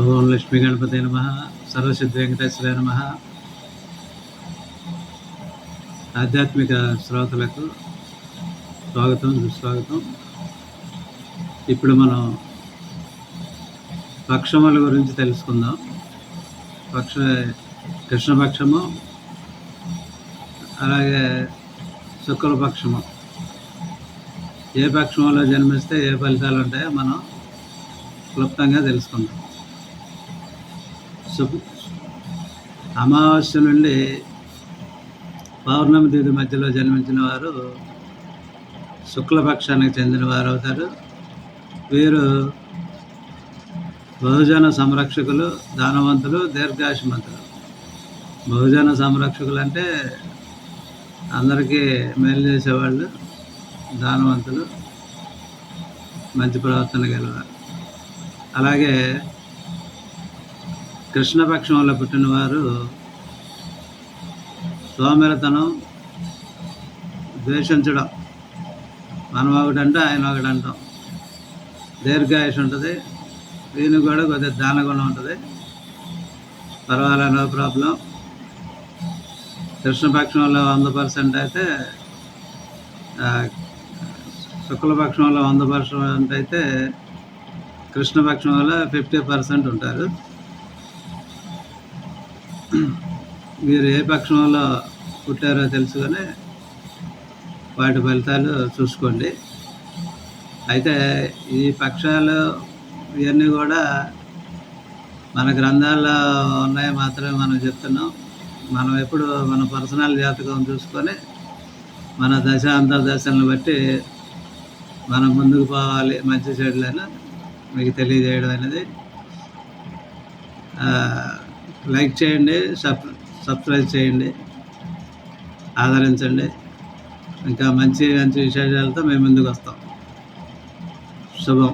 ఓం లక్ష్మీ గణపతి నమ సర్వసిద్ధి వెంకటేశ్వర నమ ఆధ్యాత్మిక శ్రోతలకు స్వాగతం సుస్వాగతం ఇప్పుడు మనం పక్షముల గురించి తెలుసుకుందాం. పక్ష కృష్ణపక్షము అలాగే శుక్రపక్షము ఏ పక్షంలో జన్మిస్తే ఏ ఫలితాలు ఉంటాయో మనం క్లుప్తంగా తెలుసుకుందాం శుభ అమావాస్య నుండి పౌర్ణమి తిథి మధ్యలో జన్మించిన వారు శుక్లపక్షానికి చెందిన వారు అవుతారు. వీరు బహుజన సంరక్షకులు దానవంతులు దీర్ఘాయుషమంతులు బహుజన సంరక్షకులు అంటే అందరికీ మేలు చేసేవాళ్ళు దానవంతులు మంచి ప్రవర్తన గలవారు. అలాగే కృష్ణపక్షంలో పుట్టినవారు సోమరతనం ద్వేషించడం. మనం ఒకటంటే ఆయన ఒకటి అంటాం దీర్ఘాయుష్ ఉంటుంది. దీనికి కూడా కొద్దిగా దానగుణం ఉంటుంది. పర్వాలే నో ప్రాబ్లం. కృష్ణపక్షంలో వంద పర్సెంట్ అయితే శుక్లపక్షంలో వంద పర్సెంట్ అయితే కృష్ణపక్షంలో ఫిఫ్టీ పర్సెంట్ ఉంటారు. మీరు ఏ పక్షంలో పుట్టారో తెలుసుకొని వాటి ఫలితాలు చూసుకోండి. అయితే ఈ పక్షాలు ఇవన్నీ కూడా మన గ్రంథాల్లో ఉన్నాయి మాత్రమే మనం చెప్తున్నాం. మనం ఎప్పుడు మన పర్సనల్ జాతకం చూసుకొని మన దశ అంతర్దశలను బట్టి మనం ముందుకు పోవాలి. మంచి చెడులను మీకు తెలియజేయడం అనేది లైక్ చేయండి సబ్ సబ్స్క్రైబ్ చేయండి ఆదరించండి. ఇంకా మంచి మంచి విశేషాలతో మేము ముందుకు వస్తాం శుభం.